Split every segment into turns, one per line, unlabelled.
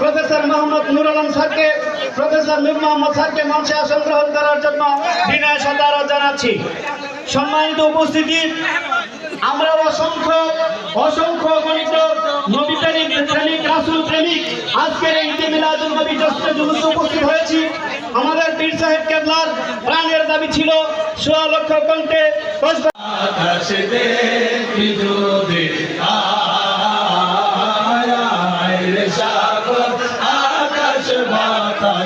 Professor Mohammad Nur Alam স্যারকে, professor নূর মোহাম্মদ স্যারকে মঞ্চে আসন গ্রহণ করার জন্য বিনয় সাদারত জানাচ্ছি। সম্মানিত উপস্থিতি আমরা অসংখ্য অসংখ্য গণিত নবী প্রেমিক প্রেমিক রাসুল প্রেমিক আজকের এই ঈদে মিলাদুল নবী জশ্নে জুলুসে উপস্থিত হয়েছি। আমাদের পীর সাহেব কেবলার প্রাণের দাবি ছিল সোয়া লক্ষ কণ্ঠে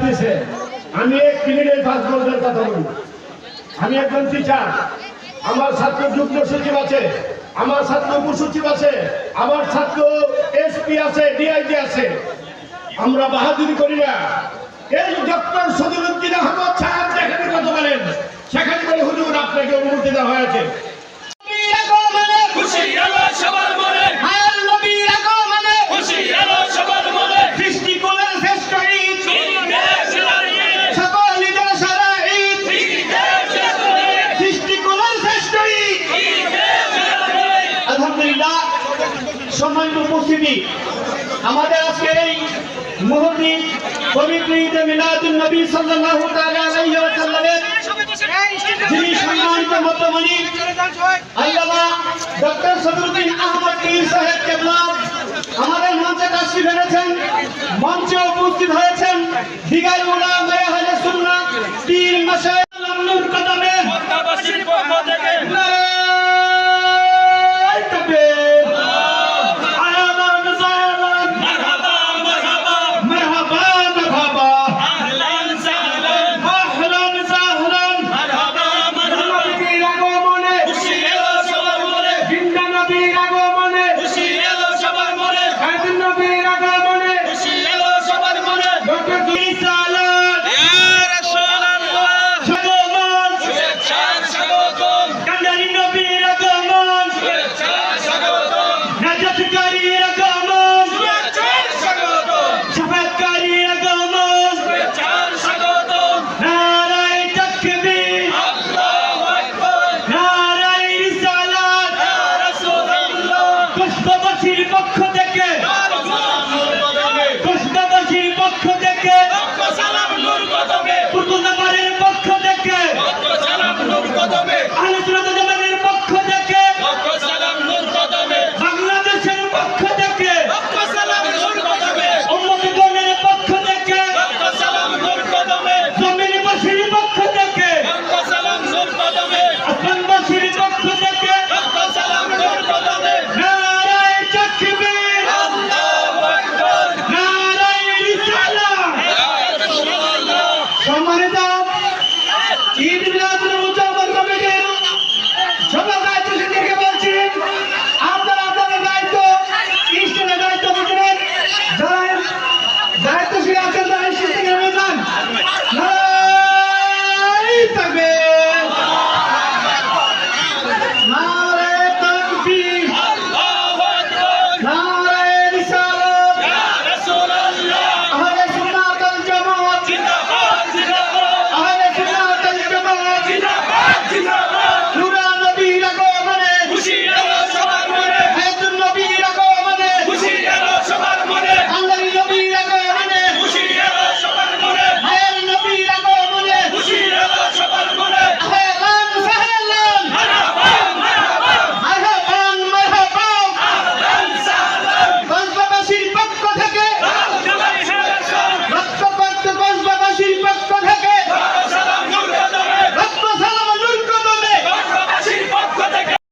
দিয়েছে আমি এক মিনিটে পাঁচ বছরের কথা বলি। আমি একজন টিচার আমার ছাত্র যুগ্ম সচিব আছে। আমার ছাত্র উপসচিব আছে। আমার ছাত্র এসপি আছে ডিআইজি আছে। আমরা বাহাদুরি করি না। এই ডক্টর
সম্মানিত উপস্থিতি। আমাদের আজকে এই মুহূর্তে পবিত্র ঈদে মিলাদুন নবী সাল্লাল্লাহু তাআলা আলাইহি ওয়া সাল্লামের যিনি সম্মানিত মধ্যমণি আল্লামা ডক্টর সদরুদ্দিন আহমদ পীর সাহেব কেবলা আমাদের মঞ্চে তাশরিফ এনেছেন মঞ্চে উপস্থিত হয়েছেন দিগার উলামা আহলে সুন্নাহ পীর মাশায়েখ নূর কদমে।
মক্কাবাসীর পক্ষ থেকে।